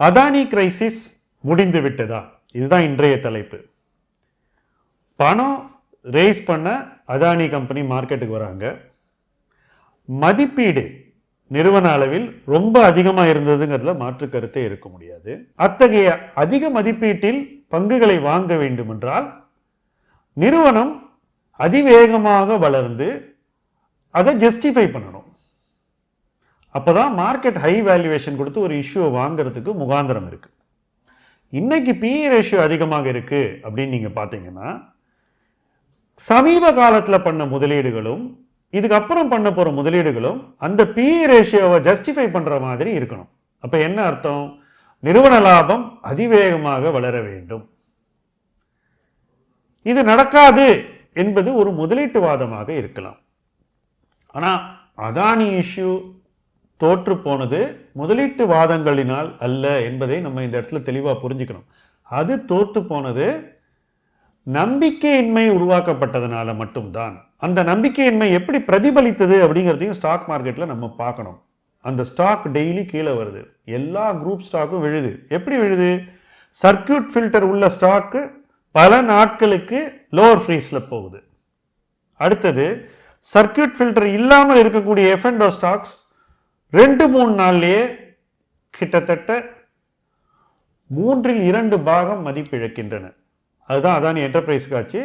Adani crisis முடிந்து விட்டதா? இதுதான் இன்றைய தலைப்பு. பணம் ரேஸ் பண்ண அதானி கம்பெனி மார்க்கெட்டுக்கு வராங்க. மதிப்பீடு நிறுவன அளவில் ரொம்ப அதிகமாக இருந்ததுங்கிறதுல மாற்று கருத்தே இருக்க முடியாது. அத்தகைய அதிக மதிப்பீட்டில் பங்குகளை வாங்க வேண்டுமென்றால் நிறுவனம் அதிவேகமாக வளர்ந்து அதை ஜஸ்டிஃபை பண்ணணும். அப்போ தான் மார்க்கெட் ஹை வேல்யூவேஷன் கொடுத்து ஒரு இஷ்யூவை வாங்குறதுக்கு முகாந்திரம் இருக்குது இன்றைக்கி பிஇ ரேஷியோ அதிகமாக இருக்குது அப்படின்னு நீங்கள் பார்த்தீங்கன்னா சமீப காலத்தில் பண்ண முதலீடுகளும் இதுக்கப்புறம் பண்ண போகிற முதலீடுகளும் அந்த பிஇ ரேஷியோவை ஜஸ்டிஃபை பண்ணுற மாதிரி இருக்கணும். அப்போ என்ன அர்த்தம்? நிறுவன லாபம் அதிவேகமாக வளர வேண்டும். இது நடக்காது என்பது ஒரு முதலீட்டுவாதமாக இருக்கலாம். ஆனால் அதானி இஷ்யூ தோற்று போனது முதலீட்டு வாதங்களினால் அல்ல என்பதை நம்ம இந்த இடத்துல தெளிவாக புரிஞ்சுக்கணும். அது தோற்று போனது நம்பிக்கையின்மை உருவாக்கப்பட்டதுனால மட்டும்தான். அந்த நம்பிக்கையின்மை எப்படி பிரதிபலித்தது அப்படிங்கிறதையும் ஸ்டாக் மார்க்கெட்டில் நம்ம பார்க்கணும். அந்த ஸ்டாக் டெய்லி கீழே வருது. எல்லா குரூப் ஸ்டாக்கும் விழுது. எப்படி விழுது? சர்க்கியூட் ஃபில்டர் உள்ள ஸ்டாக்கு பல நாட்களுக்கு லோவர் ஃப்ரீஸில் போகுது. அடுத்தது சர்க்கியூட் ஃபில்டர் இல்லாமல் இருக்கக்கூடிய எஃப்என்டோ ஸ்டாக்ஸ் ரெண்டு மூணு நாள்லேயே கிட்டத்தட்ட மூன்றில் இரண்டு பாகம் மதிப்பிழக்கின்றன. அதுதான் அதானி என்டர்பிரைஸ் காட்சி.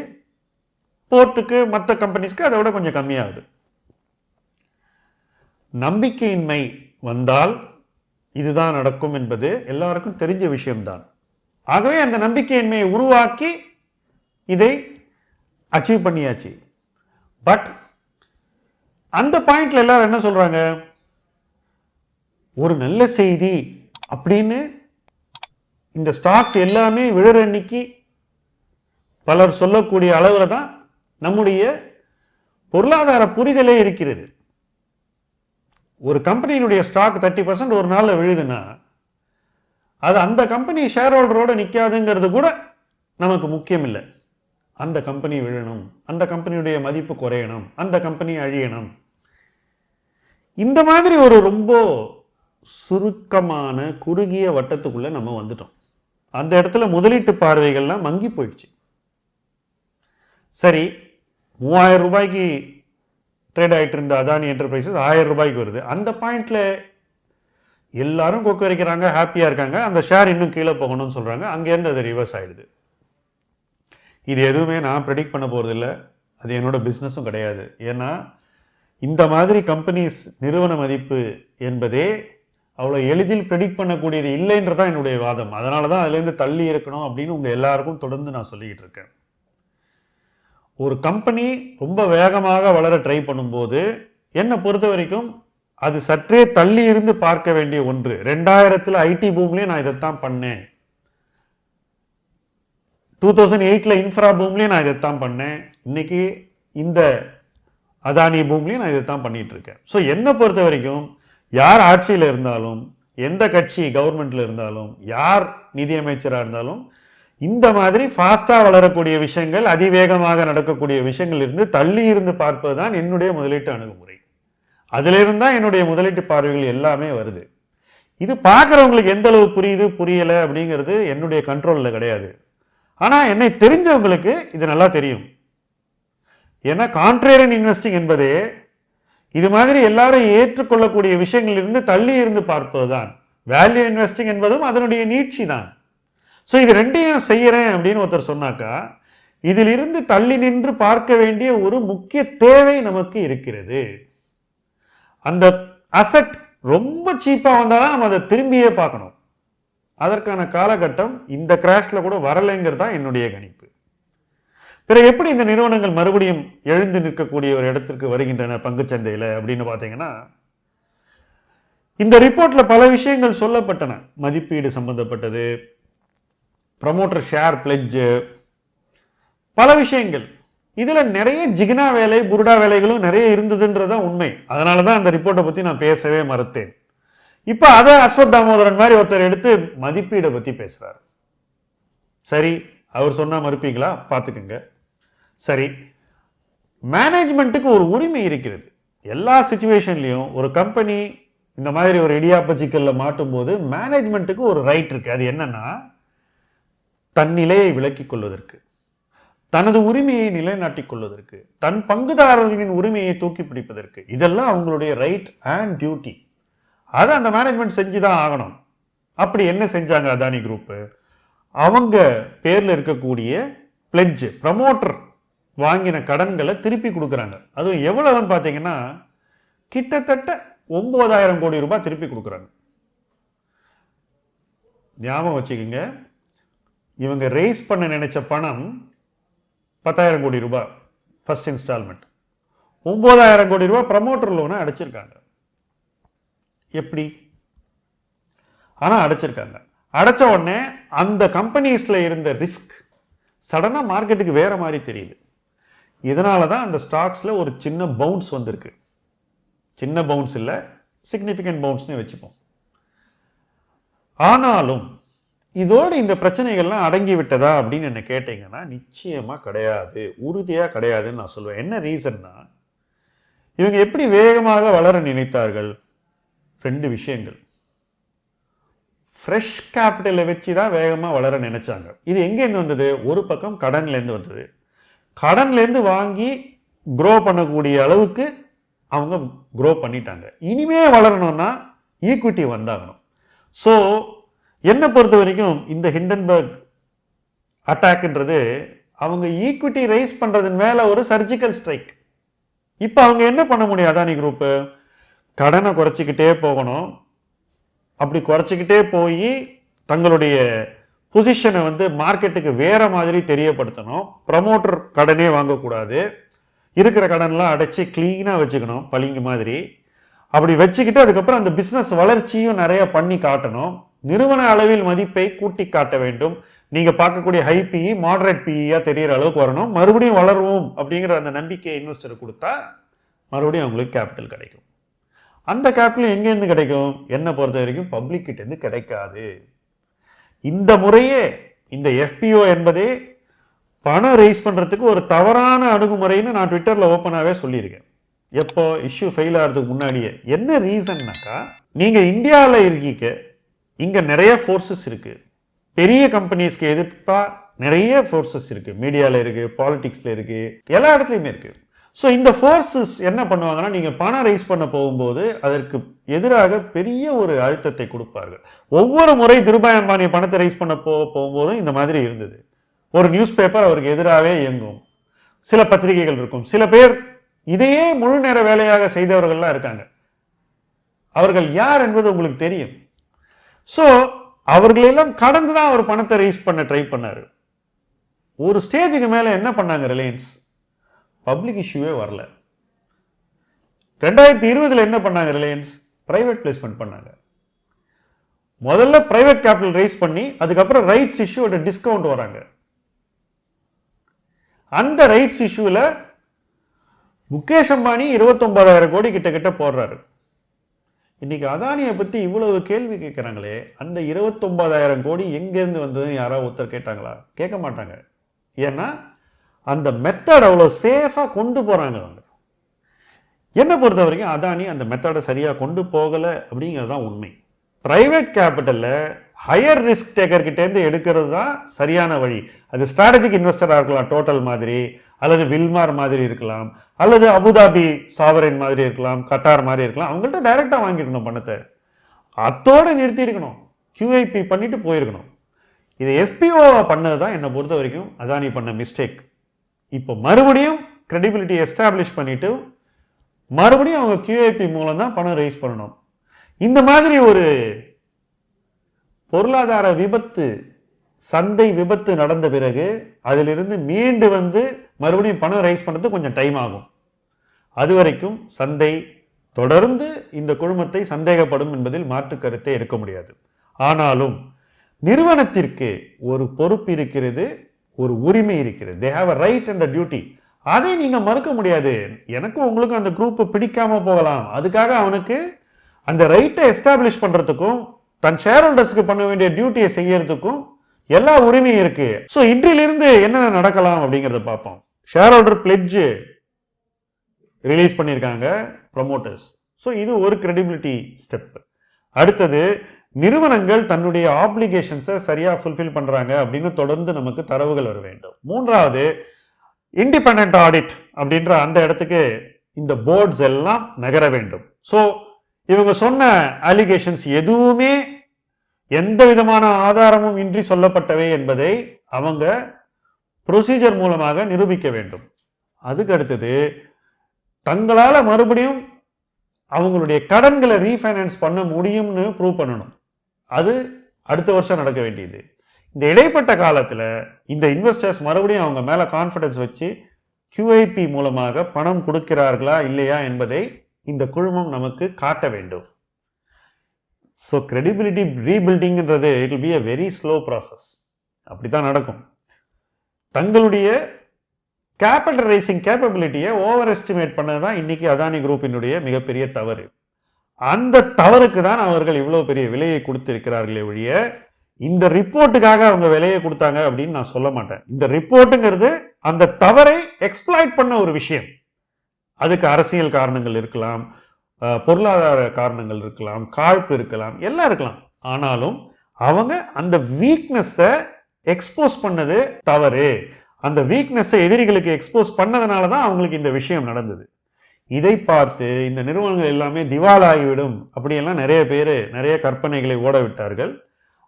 போர்ட்டுக்கு மற்ற கம்பெனிஸ்க்கு அதை விட கொஞ்சம் கம்மியாகுது. நம்பிக்கையின்மை வந்தால் இதுதான் நடக்கும் என்பது எல்லாருக்கும் தெரிஞ்ச விஷயம்தான். ஆகவே அந்த நம்பிக்கையின்மையை உருவாக்கி இதை அச்சீவ் பண்ணியாச்சு. பட் அந்த பாயிண்ட்ல எல்லாரும் என்ன சொல்றாங்க? ஒரு நல்ல செய்தி அப்படின்னு இந்த ஸ்டாக்ஸ் எல்லாமே விழுற அன்னைக்கு பலர் சொல்லக்கூடிய அளவில் தான் நம்முடைய பொருளாதார புரிதலே இருக்கிறது. ஒரு கம்பெனியினுடைய ஸ்டாக் தேர்ட்டி பர்சன்ட் ஒரு நாளில் விழுதுன்னா அது அந்த கம்பெனி ஷேர் ஹோல்டரோடு நிற்காதுங்கிறது கூட நமக்கு முக்கியம் இல்லை அந்த கம்பெனி விழணும் அந்த கம்பெனியுடைய மதிப்பு குறையணும் அந்த கம்பெனி அழியணும். இந்த மாதிரி ஒரு ரொம்ப சுருக்கமான குறுகிய வட்டத்துக்குள்ளே நம்ம வந்துட்டோம். அந்த இடத்துல முதலீட்டு பார்வைகள்லாம் மங்கி போயிடுச்சு. சரி மூவாயிரம் ரூபாய்க்கு ட்ரேட் ஆகிட்டு இருந்த அதானி என்டர்பிரைசஸ் ஆயிரம் ரூபாய்க்கு வருது. அந்த பாயிண்டில் எல்லாரும் கொக்கு வரைக்கிறாங்க ஹாப்பியாக இருக்காங்க. அந்த ஷேர் இன்னும் கீழே போகணும்னு சொல்கிறாங்க அங்கேருந்து அது ரிவர்ஸ் ஆகிடுது இது எதுவுமே நான் ப்ரெடிக்ட் பண்ண போகிறதில்ல அது என்னோடய பிஸ்னஸும் கிடையாது. ஏன்னா இந்த மாதிரி கம்பெனிஸ் நிறுவன மதிப்பு என்பதே அவ்வளோ எளிதில் ப்ரெடிக்ட் பண்ணக்கூடியது இல்லைன்றதான் என்னுடைய வாதம். அதனால தான் அதுலேருந்து தள்ளி இருக்கணும் அப்படின்னு உங்கள் எல்லாருக்கும் தொடர்ந்து நான் சொல்லிக்கிட்டு இருக்கேன். ஒரு கம்பெனி ரொம்ப வேகமாக வளர ட்ரை பண்ணும்போது என்னை பொறுத்த வரைக்கும் அது சற்றே தள்ளி இருந்து பார்க்க வேண்டிய ஒன்று. ரெண்டாயிரத்தில் ஐடி பூம்லேயே நான் இதைத்தான் பண்ணேன். டூ தௌசண்ட் எயிட்டில் இன்ஃப்ரா பூம்லேயும் நான் இதைத்தான் பண்ணேன். இன்னைக்கு இந்த அதானி பூம்லேயும் நான் இதைத்தான் பண்ணிட்டு இருக்கேன். ஸோ என்னை பொறுத்த வரைக்கும் யார் ஆட்சியில் இருந்தாலும் எந்த கட்சி கவர்மெண்ட்டில் இருந்தாலும் யார் நிதியமைச்சராக இருந்தாலும் இந்த மாதிரி ஃபாஸ்ட்டாக வளரக்கூடிய விஷயங்கள் அதிவேகமாக நடக்கக்கூடிய விஷயங்கள் இருந்து தள்ளி இருந்து பார்ப்பது தான் என்னுடைய முதலீட்டு அணுகுமுறை. அதிலிருந்து தான் என்னுடைய முதலீட்டு பார்வைகள் எல்லாமே வருது. இது பார்க்குறவங்களுக்கு எந்த அளவு புரியுது புரியலை அப்படிங்கிறது என்னுடைய கண்ட்ரோலில் கிடையாது. ஆனால் என்னை தெரிஞ்சவங்களுக்கு இது நல்லா தெரியும். ஏன்னா கான்ட்ரேரியன் இன்வெஸ்டிங் என்பதே இது மாதிரி எல்லாரும் ஏற்றுக்கொள்ளக்கூடிய விஷயங்களிலிருந்து தள்ளி இருந்து பார்ப்பதுதான். வேல்யூ இன்வெஸ்டிங் என்பதும் அதனுடைய நீட்சி தான் ஸோ இது ரெண்டையும் செய்கிறேன் அப்படின்னு ஒருத்தர் சொன்னாக்கா இதிலிருந்து தள்ளி நின்று பார்க்க வேண்டிய ஒரு முக்கிய தேவை நமக்கு இருக்கிறது. அந்த அசட் ரொம்ப சீப்பாக வந்தால் தான் நம்ம அதை திரும்பியே பார்க்கணும். அதற்கான காலகட்டம் இந்த கிராஷில் கூட வரலைங்கிறது தான் என்னுடைய கணிப்பு. பிறகு எப்படி இந்த நிறுவனங்கள் மறுபடியும் எழுந்து நிற்கக்கூடிய ஒரு இடத்திற்கு வருகின்றன பங்குச்சந்தையில் அப்படின்னு பார்த்தீங்கன்னா இந்த ரிப்போர்ட்டில் பல விஷயங்கள் சொல்லப்பட்டன. மதிப்பீடு சம்பந்தப்பட்டது ப்ரமோட்டர் ஷேர் பிளெட்ஜு பல விஷயங்கள். இதில் நிறைய ஜிகினா வேலை புருடா வேலைகளும் நிறைய இருந்ததுன்றதான் உண்மை. அதனால தான் அந்த ரிப்போர்ட்டை பற்றி நான் பேசவே மறுத்தேன். இப்போ அதை அஸ்வத் தாமோதரன் மாதிரி ஒருத்தர் எடுத்து மதிப்பீடை பற்றி பேசுகிறார் சரி அவர் சொன்னால் மறுப்பீங்களா? பார்த்துக்குங்க. சரி. மேனேஜ்மெண்ட்டுக்கு ஒரு உரிமை இருக்கிறது. எல்லா சுச்சுவேஷன்லையும் ஒரு கம்பெனி இந்த மாதிரி ஒரு இடியாப்ப சிக்கல்ல மாட்டும் போது மேனேஜ்மெண்ட்டுக்கு ஒரு ரைட் இருக்குது அது என்னென்னா தன் நிலையை விலக்கிக் கொள்வதற்கு தனது உரிமையை நிலைநாட்டிக் கொள்வதற்கு தன் பங்குதாரர்களின் உரிமையை தூக்கி பிடிப்பதற்கு இதெல்லாம் அவங்களுடைய ரைட் அண்ட் டியூட்டி அதை அந்த மேனேஜ்மெண்ட் செஞ்சு தான் ஆகணும். அப்படி என்ன செஞ்சாங்க அதானி குரூப்பு அவங்க பேரில் இருக்கக்கூடிய பிளெட்ஜு ப்ரமோட்டர் வாங்கின கடன்களை திருப்பி கொடுக்குறாங்க. அதுவும் எவ்வளவுன்னு பார்த்தீங்கன்னா கிட்டத்தட்ட ஒம்பதாயிரம் கோடி ரூபாய் திருப்பி கொடுக்குறாங்க. ஞாபகம் வச்சுக்கோங்க இவங்க ரேஸ் பண்ண நினச்ச பணம் பத்தாயிரம் கோடி ரூபாய் ஃபஸ்ட் இன்ஸ்டால்மெண்ட் ஒம்பதாயிரம் கோடி ரூபாய் ப்ரமோட்டர் லோனை அடைச்சிருக்காங்க. எப்படி? ஆனால் அடைச்சிருக்காங்க. அடைச்ச உடனே அந்த கம்பெனிஸில் இருந்த ரிஸ்க் சடனாக மார்க்கெட்டுக்கு வேறு மாதிரி தெரியுது. இதனால தான் அந்த ஸ்டாக்ஸில் ஒரு சின்ன பவுன்ஸ் வந்திருக்கு. சின்ன பவுன்ஸ் இல்லை சிக்னிஃபிகண்ட் பவுன்ஸ்னு வச்சுப்போம். ஆனாலும் இதோடு இந்த பிரச்சனைகள்லாம் அடங்கி விட்டதா அப்படின்னு என்ன கேட்டீங்கன்னா நிச்சயமாக கிடையாது. உறுதியாக கிடையாதுன்னு நான் சொல்லுவேன் என்ன ரீசன்னா இவங்க எப்படி வேகமாக வளர நினைத்தார்கள்? ரெண்டு விஷயங்கள். ஃப்ரெஷ் கேபிட்டலை வச்சு தான் வேகமாக வளர நினைச்சாங்க. இது எங்கேருந்து வந்தது? ஒரு பக்கம் கடன்லேருந்து வந்தது. கடன்லேருந்து வாங்கி க்ரோ பண்ணக்கூடிய அளவுக்கு அவங்க க்ரோ பண்ணிட்டாங்க. இனிமே வளரணும்னா ஈக்விட்டி வந்தாகணும். ஸோ என்னை பொறுத்த வரைக்கும் இந்த ஹிண்டன்பர்க் அட்டாக்ன்றது அவங்க ஈக்விட்டி ரைஸ் பண்ணுறதன் மேலே ஒரு சர்ஜிக்கல் ஸ்ட்ரைக் இப்போ அவங்க என்ன பண்ண முடியும் அதானி குரூப்பு கடனை குறைச்சிக்கிட்டே போகணும். அப்படி குறைச்சிக்கிட்டே போய் தங்களுடைய பொசிஷனை வந்து மார்க்கெட்டுக்கு வேற மாதிரி தெரியப்படுத்தணும். ப்ரமோட்டர் கடனே வாங்கக்கூடாது. இருக்கிற கடன்லாம் அடைச்சி க்ளீனாக வச்சுக்கணும் பளிங்கு மாதிரி. அப்படி வச்சுக்கிட்டு அதுக்கப்புறம் அந்த பிஸ்னஸ் வளர்ச்சியும் நிறைய பண்ணி காட்டணும். நிறுவன அளவில் மதிப்பை கூட்டி காட்ட வேண்டும். நீங்கள் பார்க்கக்கூடிய ஹை பிஇ மாடரேட் பிஇயாக தெரிகிற அளவுக்கு வரணும். மறுபடியும் வளருவோம் அப்படிங்கிற அந்த நம்பிக்கையை இன்வெஸ்டர் கொடுத்தா மறுபடியும் அவங்களுக்கு கேபிட்டல் கிடைக்கும். அந்த கேபிட்டல் எங்கேருந்து கிடைக்கும்? என்னை பொறுத்த வரைக்கும் பப்ளிக் கிடைக்காது. இந்த முறையே இந்த எஃபிஓ என்பதே பணம் ரைஸ் பண்ணுறதுக்கு ஒரு தவறான அணுகுமுறைன்னு நான் ட்விட்டரில் ஓப்பனாகவே சொல்லியிருக்கேன். எப்போ இஷ்யூ ஃபெயில் ஆகிறதுக்கு முன்னாடியே. என்ன ரீசன்னாக்கா நீங்கள் இந்தியாவில் இருக்கீங்க இங்கே நிறைய ஃபோர்ஸஸ் இருக்குது பெரிய கம்பெனிஸ்க்கு எதிர்ப்பாக நிறைய ஃபோர்ஸஸ் இருக்குது மீடியாவில் இருக்குது பாலிட்டிக்ஸில் இருக்குது எல்லா இடத்துலையுமே இருக்குது ஸோ இந்த ஃபோர்ஸஸ் என்ன பண்ணுவாங்கன்னா நீங்கள் பணம் ரைஸ் பண்ண போகும்போது அதற்கு எதிராக பெரிய ஒரு அழுத்தத்தை கொடுப்பார்கள். ஒவ்வொரு முறை திருபாய் அம்பானி பணத்தை ரைஸ் பண்ண போ போகும்போதும் இந்த மாதிரி இருந்தது. ஒரு நியூஸ் பேப்பர் அவருக்கு எதிராகவே இயங்கும். சில பத்திரிகைகள் இருக்கும். சில பேர் இதையே முழு நேர வேலையாக செய்தவர்கள்லாம் இருக்காங்க. அவர்கள் யார் என்பது உங்களுக்கு தெரியும். ஸோ அவர்களெல்லாம் கடந்து தான் அவர் பணத்தை ரைஸ் பண்ண ட்ரை பண்ணார். ஒரு ஸ்டேஜுக்கு மேலே என்ன பண்ணாங்க ரிலையன்ஸ் பப்ளிக் இஷ்யூவே வரல. ரெண்டாயிரத்தி இருபதில் என்ன பண்ணாங்க ரிலையன்ஸ் ப்ரைவேட் பிளேஸ்மெண்ட் பண்ணாங்க. முதல்ல ப்ரைவேட் கேபிட்டல் ரைஸ் பண்ணி அதுக்கப்புறம் ரைட்ஸ் இஷ்யூவோட டிஸ்கவுண்ட் வராங்க. அந்த ரைட்ஸ் இஷ்யூவில் முகேஷ் அம்பானி இருபத்தொன்பதாயிரம் கோடி கிட்ட கிட்ட போடுறாரு. இன்னைக்கு அதானியை பற்றி இவ்வளவு கேள்வி கேட்குறாங்களே அந்த இருபத்தொன்பதாயிரம் கோடி எங்கேருந்து வந்ததுன்னு யாராவது ஒருத்தர் கேட்டாங்களா? கேட்க மாட்டாங்க. ஏன்னா அந்த மெத்தட் அவ்வளோ சேஃபாக கொண்டு போகிறாங்க அவங்க. என்னை பொறுத்த வரைக்கும் அதானி அந்த மெத்தடை சரியாக கொண்டு போகலை அப்படிங்கிறது தான் உண்மை. ப்ரைவேட் கேபிட்டலில் ஹையர் ரிஸ்க் டேக்கர்கிட்டேருந்து எடுக்கிறது தான் சரியான வழி. அது ஸ்ட்ராட்டஜிக் இன்வெஸ்டராக இருக்கலாம் டோட்டல் மாதிரி அல்லது வில்மார் மாதிரி இருக்கலாம் அல்லது அபுதாபி சாவரின் மாதிரி இருக்கலாம் கட்டார் மாதிரி இருக்கலாம். அவங்கள்ட்ட டைரெக்டாக வாங்கியிருக்கணும் பணத்தை. அத்தோடு நிறுத்தியிருக்கணும் கியூஐபி பண்ணிவிட்டு பண்ணிட்டு போயிருக்கணும். இது எஃபிஓவை பண்ணது தான் என்னை பொறுத்த வரைக்கும் அதானி பண்ண மிஸ்டேக் இப்போ மறுபடியும் credibility எஸ்டாப்ளிஷ் பண்ணிட்டு மறுபடியும் அவங்க கியூஐபி மூலம் தான் பணம் ரைஸ் பண்ணணும். இந்த மாதிரி ஒரு பொருளாதார விபத்து சந்தை விபத்து நடந்த பிறகு அதிலிருந்து மீண்டு வந்து மறுபடியும் பணம் ரைஸ் பண்ணுறது கொஞ்சம் டைம் ஆகும். அது வரைக்கும் சந்தை தொடர்ந்து இந்த குழுமத்தை சந்தேகப்படும் என்பதில் மாற்று கருத்தே இருக்க முடியாது. ஆனாலும் நிறுவனத்திற்கு ஒரு பொறுப்பு இருக்கிறது. ஒரு உரிமை இருக்கிறது. They have a right and a duty அதை நீங்கள் மறுக்க முடியாது. எனக்கும் உங்களுக்கும் அந்த குரூப்பை பிடிக்காமல் போகலாம். அதுக்காக அவனுக்கு அந்த ரைட்டை எஸ்டாப்ளிஷ் பண்ணுறதுக்கும் தன் ஷேர் ஹோல்டர்ஸ்க்கு பண்ண வேண்டிய டியூட்டியை செய்யறதுக்கும் எல்லா உரிமையும் இருக்கு. ஸோ இன்றிலிருந்து என்னென்ன நடக்கலாம் அப்படிங்கிறத பார்ப்போம். ஷேர் ஹோல்டர் பிளெட்ஜ் ரிலீஸ் பண்ணியிருக்காங்க ப்ரொமோட்டர்ஸ் ஸோ இது ஒரு கிரெடிபிலிட்டி ஸ்டெப் அடுத்தது நிறுவனங்கள் தன்னுடைய ஆப்ளிகேஷன்ஸை சரியாக ஃபுல்ஃபில் பண்ணுறாங்க அப்படின்னு தொடர்ந்து நமக்கு தரவுகள் வர வேண்டும். மூன்றாவது இண்டிபெண்ட் ஆடிட் அப்படின்ற அந்த இடத்துக்கு இந்த போர்ட்ஸ் எல்லாம் நகர வேண்டும். ஸோ இவங்க சொன்ன அலிகேஷன்ஸ் எதுவுமே எந்த விதமான ஆதாரமும் இன்றி சொல்லப்பட்டவை என்பதை அவங்க ப்ரொசீஜர் மூலமாக நிரூபிக்க வேண்டும். அதுக்கு அடுத்தது தங்களால் மறுபடியும் அவங்களுடைய கடன்களை ரீஃபைனான்ஸ் பண்ண முடியும்னு ப்ரூவ் பண்ணணும். அது அடுத்த வருஷம் நடக்க வேண்டியது. இந்த இடைப்பட்ட காலத்தில் இந்த இன்வெஸ்டர்ஸ் மறுபடியும் அவங்க மேலே கான்ஃபிடன்ஸ் வச்சு கியூஐபி மூலமாக பணம் கொடுக்கிறார்களா இல்லையா என்பதை இந்த குழுமம் நமக்கு காட்ட வேண்டும். So credibility ரீபில்டிங்கிறது it be a very slow process அப்படி தான் நடக்கும். தங்களுடைய கேபிட்டல் ரைசிங் கேப்பபிலிட்டியை ஓவர் எஸ்டிமேட் பண்ணது தான் இன்றைக்கி அதானி குரூப்பினுடைய மிகப்பெரிய தவறு. அந்த தவறுக்கு தான் அவர்கள் இவ்வளோ பெரிய விலையை கொடுத்திருக்கிறார்களே ஒழிய இந்த ரிப்போர்ட்டுக்காக அவங்க விலையை கொடுத்தாங்க அப்படின்னு நான் சொல்ல மாட்டேன். இந்த ரிப்போர்ட்டுங்கிறது அந்த தவறை எக்ஸ்ப்ளாய்ட் பண்ண ஒரு விஷயம். அதுக்கு அரசியல் காரணங்கள் இருக்கலாம் பொருளாதார காரணங்கள் இருக்கலாம் காழ்ப்பு இருக்கலாம் எல்லாம் இருக்கலாம். ஆனாலும் அவங்க அந்த வீக்னஸை எக்ஸ்போஸ் பண்ணது தவறு. அந்த வீக்னஸை எதிரிகளுக்கு எக்ஸ்போஸ் பண்ணதுனால தான் அவங்களுக்கு இந்த விஷயம் நடந்தது. இதை பார்த்து இந்த நிறுவனங்கள் எல்லாமே திவாலாகிவிடும் அப்படியெல்லாம் நிறைய பேர் நிறைய கற்பனைகளை ஓட விட்டார்கள்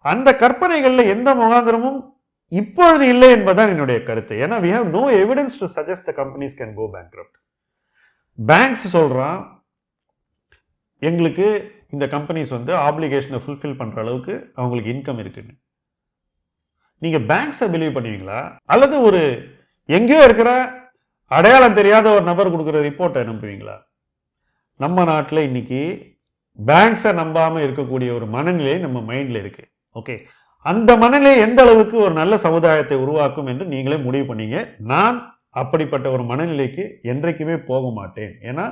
அந்த கற்பனைகளில் எந்த முகாந்திரமும் இப்பொழுது இல்லை என்பதுதான் என்னுடைய கருத்து. ஏன்னா we have no evidence to suggest the companies can go bank banks சொல்கிறான் எங்களுக்கு இந்த கம்பெனிஸ் வந்து ஆப்ளிகேஷனை ஃபுல்ஃபில் பண்ணுற அளவுக்கு அவங்களுக்கு இன்கம் இருக்குன்னு. நீங்கள் பேங்க்ஸை பிலீவ் பண்ணுவீங்களா? அல்லது ஒரு எங்கேயோ இருக்கிற அடையாளம் தெரியாத ஒரு நபர் கொடுக்குற ரிப்போர்ட்டை நம்புவீங்களா? நம்ம நாட்டில் இன்றைக்கி பேங்க்ஸை நம்பாமல் இருக்கக்கூடிய ஒரு மனநிலை நம்ம மைண்டில் இருக்குது ஓகே அந்த மனநிலை எந்த அளவுக்கு ஒரு நல்ல சமுதாயத்தை உருவாக்கும் என்று நீங்களே முடிவு பண்ணீங்க. நான் அப்படிப்பட்ட ஒரு மனநிலைக்கு என்றைக்குமே போக மாட்டேன். ஏன்னா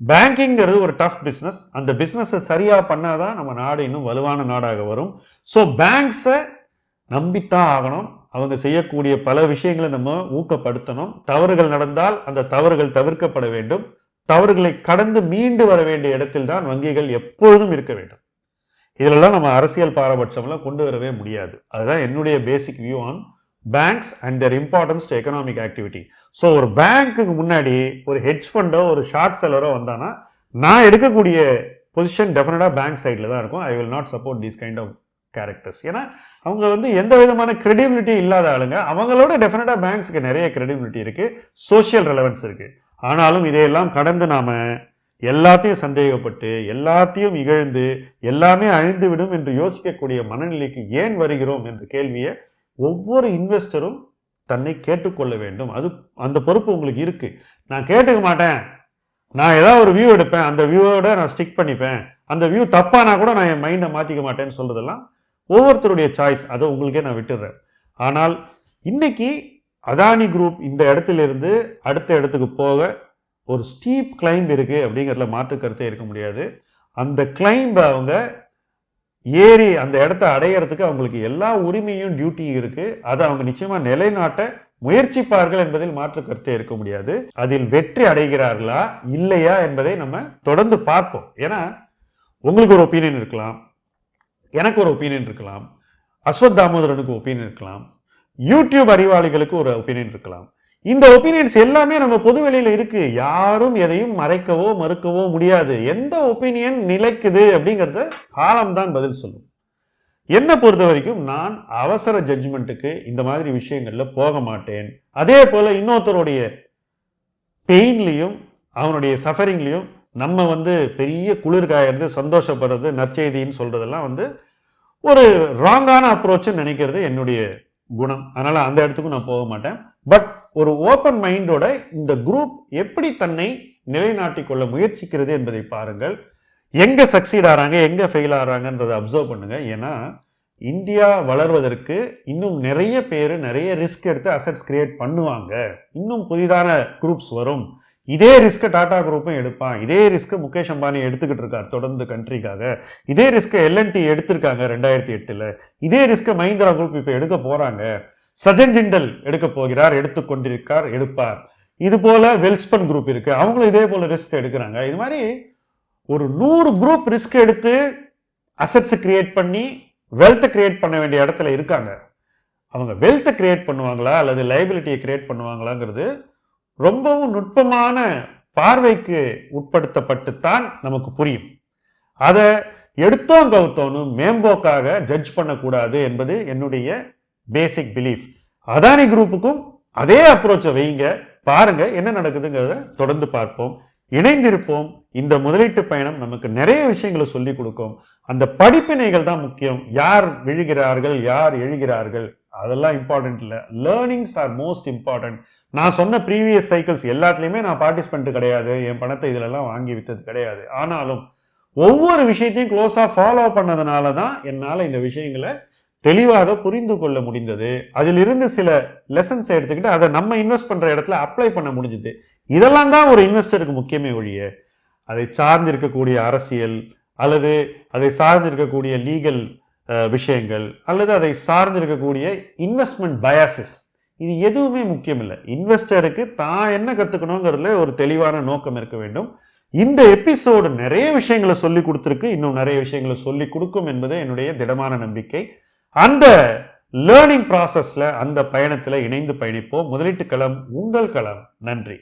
பேங்கிங்கிறது ஒரு டஃப் பிஸ்னஸ் அந்த பிஸ்னஸை சரியாக பண்ணாதான் நம்ம நாடு இன்னும் வலுவான நாடாக வரும். ஸோ பேங்க்ஸை நம்பித்தான் ஆகணும். அவங்க செய்யக்கூடிய பல விஷயங்களை நம்ம ஊக்கப்படுத்தணும். தவறுகள் நடந்தால் அந்த தவறுகள் தவிர்க்கப்பட வேண்டும். தவறுகளை கடந்து மீண்டு வர வேண்டிய இடத்தில் தான் வங்கிகள் எப்பொழுதும் இருக்க வேண்டும். இதிலெல்லாம் நம்ம அரசியல் பாரபட்சம்லாம் கொண்டு வரவே முடியாது. அதுதான் என்னுடைய basic view on banks and their importance to economic activity so ஒரு பேங்க்குக்கு முன்னாடி ஒரு ஹெட்ஜ் ஃபண்டோ ஒரு ஷார்ட் செல்லரோ வந்தானா நான் எடுக்கக்கூடிய பொசிஷன் டெஃபினட்டாக பேங்க் சைடில் தான் இருக்கும். I will not support these kind of characters ஏன்னா அவங்க வந்து எந்த விதமான க்ரெடிபிலிட்டி இல்லாத ஆளுங்க. அவங்களோட டெஃபினட்டாக பேங்க்ஸ்க்கு நிறைய க்ரெடிபிலிட்டி இருக்குது சோஷியல் ரெலவென்ஸ் இருக்குது ஆனாலும் இதையெல்லாம் கடந்து நாம எல்லாத்தையும் சந்தேகப்பட்டு எல்லாத்தையும் இகழ்ந்து எல்லாமே அழிந்துவிடும் என்று யோசிக்கக்கூடிய மனநிலைக்கு ஏன் வருகிறோம் என்ற கேள்வியை ஒவ்வொரு இன்வெஸ்டரும் தன்னை கேட்டுக்கொள்ள வேண்டும். அது அந்த பொறுப்பு உங்களுக்கு இருக்குது நான் கேட்டுக்க மாட்டேன். நான் ஏதாவது ஒரு வியூ எடுப்பேன். அந்த வியூவோட நான் ஸ்டிக் பண்ணிப்பேன். அந்த வியூ தப்பானா கூட நான் என் மைண்டை மாற்றிக்க மாட்டேன்னு சொல்கிறதெல்லாம் ஒவ்வொருத்தருடைய சாய்ஸ் அதை உங்களுக்கே நான் விட்டுடுறேன். ஆனால் இன்னைக்கு அதானி குரூப் இந்த இடத்துல இருந்து அடுத்த இடத்துக்கு போக ஒரு ஸ்டீப் கிளைம்ப் இருக்குது அப்படிங்கிறதுல மாற்று கருத்தே இருக்க முடியாது. அந்த கிளைம்பை அவங்க ஏறி அந்த இடத்த அடையிறதுக்கு அவங்களுக்கு எல்லா உரிமையும் டியூட்டியும் இருக்குது அதை அவங்க நிச்சயமாக நிலைநாட்ட முயற்சிப்பார்கள் என்பதில் மாற்று கருத்தே இருக்க முடியாது. அதில் வெற்றி அடைகிறார்களா இல்லையா என்பதை நம்ம தொடர்ந்து பார்ப்போம். ஏன்னா உங்களுக்கு ஒரு ஒப்பீனியன் இருக்கலாம். எனக்கு ஒரு ஒப்பீனியன் இருக்கலாம். அஸ்வத் தாமோதரனுக்கு ஒப்பீனியன் இருக்கலாம். யூடியூப் அறிவாளிகளுக்கு ஒரு ஒப்பீனியன் இருக்கலாம். இந்த ஒப்பீனியன்ஸ் எல்லாமே நம்ம பொதுவெளியில் இருக்கு. யாரும் எதையும் மறைக்கவோ மறுக்கவோ முடியாது. எந்த ஒப்பீனியன் நிலைக்குது அப்படிங்கிறத காலம்தான் பதில் சொல்லும். என்னை பொறுத்த வரைக்கும் நான் அவசர ஜட்ஜ்மெண்ட்டுக்கு இந்த மாதிரி விஷயங்களில் போக மாட்டேன். அதே போல் இன்னொருத்தருடைய பெயின்லையும் அவனுடைய சஃபரிங்லேயும் நம்ம வந்து பெரிய குளிர்காயிருந்து சந்தோஷப்படுறது நற்செய்தின்னு சொல்கிறதெல்லாம் வந்து ஒரு ராங்கான அப்ரோச்சுன்னு நினைக்கிறது என்னுடைய குணம். அதனால் அந்த இடத்துக்கும் நான் போக மாட்டேன். பட் ஒரு ஓப்பன் மைண்டோட இந்த குரூப் எப்படி தன்னை நிலைநாட்டிக் கொள்ள முயற்சிக்கிறது என்பதை பாருங்கள். எங்கே சக்சீட் ஆகிறாங்க எங்கே ஃபெயில் ஆகிறாங்கன்றதை அப்சர்வ் பண்ணுங்கள் ஏன்னா இந்தியா வளர்வதற்கு இன்னும் நிறைய பேர் நிறைய ரிஸ்க் எடுத்து அசட்ஸ் கிரியேட் பண்ணுவாங்க. இன்னும் புதிதான குரூப்ஸ் வரும். இதே ரிஸ்க்கை டாடா குரூப்பும் எடுப்பான். இதே ரிஸ்க்கை முகேஷ் அம்பானி எடுத்துக்கிட்டு இருக்கார் தொடர்ந்து கண்ட்ரிக்காக இதே ரிஸ்க்கை எல்என்டி எடுத்திருக்காங்க ரெண்டாயிரத்தி எட்டில். இதே ரிஸ்க்கை மஹிந்திரா குரூப் இப்போ எடுக்க போகிறாங்க சஜன் ஜிண்டல் எடுக்க போகிறார் எடுத்துக்கொண்டிருக்கார் எடுப்பார். இது போல் வெல்ஸ்பன் குரூப் இருக்குது அவங்களும் இதே போல் ரிஸ்க் எடுக்கிறாங்க. இது மாதிரி ஒரு நூறு குரூப் ரிஸ்க் எடுத்து அசட்ஸை கிரியேட் பண்ணி வெல்த்தை கிரியேட் பண்ண வேண்டிய இடத்துல இருக்காங்க. அவங்க வெல்த்தை கிரியேட் பண்ணுவாங்களா? அல்லது லைபிலிட்டியை கிரியேட் பண்ணுவாங்களாங்கிறது ரொம்பவும் நுட்பமான பார்வைக்கு உட்படுத்தப்பட்டுத்தான் நமக்கு புரியும். அதை எடுத்தோம் கவுத்தோன்னு மேம்போக்காக ஜட்ஜ் பண்ணக்கூடாது என்பது என்னுடைய பேசிக் பிலீஃப் அதானி குரூப்புக்கும் அதே அப்ரோச்சை வைங்க. பாருங்க என்ன நடக்குதுங்கிறத தொடர்ந்து பார்ப்போம். இணைந்திருப்போம். இந்த முதலீட்டு பயணம் நமக்கு நிறைய விஷயங்களை சொல்லி கொடுக்கும். அந்த படிப்பினைகள் தான் முக்கியம். யார் விழுகிறார்கள் யார் எழுகிறார்கள்? அதெல்லாம் இம்பார்ட்டன்ட் இல்லை. லேர்னிங்ஸ் ஆர் மோஸ்ட் இம்பார்ட்டன்ட் நான் சொன்ன ப்ரீவியஸ் சைக்கிள்ஸ் எல்லாத்துலேயுமே நான் பார்ட்டிசிபென்ட் கிடையாது. என் பணத்தை இதிலெல்லாம் வாங்கி வித்தது கிடையாது. ஆனாலும் ஒவ்வொரு விஷயத்தையும் க்ளோஸாக ஃபாலோ பண்ணதுனால தான் என்னால் இந்த விஷயங்களை தெளிவாக புரிந்து கொள்ள முடிந்தது. அதிலிருந்து சில லெசன்ஸ் எடுத்துக்கிட்டு அதை நம்ம இன்வெஸ்ட் பண்ணுற இடத்துல அப்ளை பண்ண முடிஞ்சுது. இதெல்லாம் தான் ஒரு இன்வெஸ்டருக்கு முக்கியமே ஒழிய அதை சார்ந்து இருக்கக்கூடிய அரசியல் அல்லது அதை சார்ந்து இருக்கக்கூடிய லீகல் விஷயங்கள் அல்லது அதை சார்ந்து இருக்கக்கூடிய இன்வெஸ்ட்மெண்ட் பயாசிஸ் இது எதுவுமே முக்கியமில்லை. இன்வெஸ்டருக்கு தான் என்ன கற்றுக்கணுங்கிறதுல ஒரு தெளிவான நோக்கம் இருக்க வேண்டும். இந்த எபிசோடு நிறைய விஷயங்களை சொல்லி கொடுத்துருக்கு. இன்னும் நிறைய விஷயங்களை சொல்லி கொடுக்கும் என்பது என்னுடைய திடமான நம்பிக்கை. அந்த லேர்னிங் ப்ராசஸில் அந்த பயணத்தில் இணைந்து பயணிப்போம். முதலீட்டு களம் உங்கள் களம். நன்றி.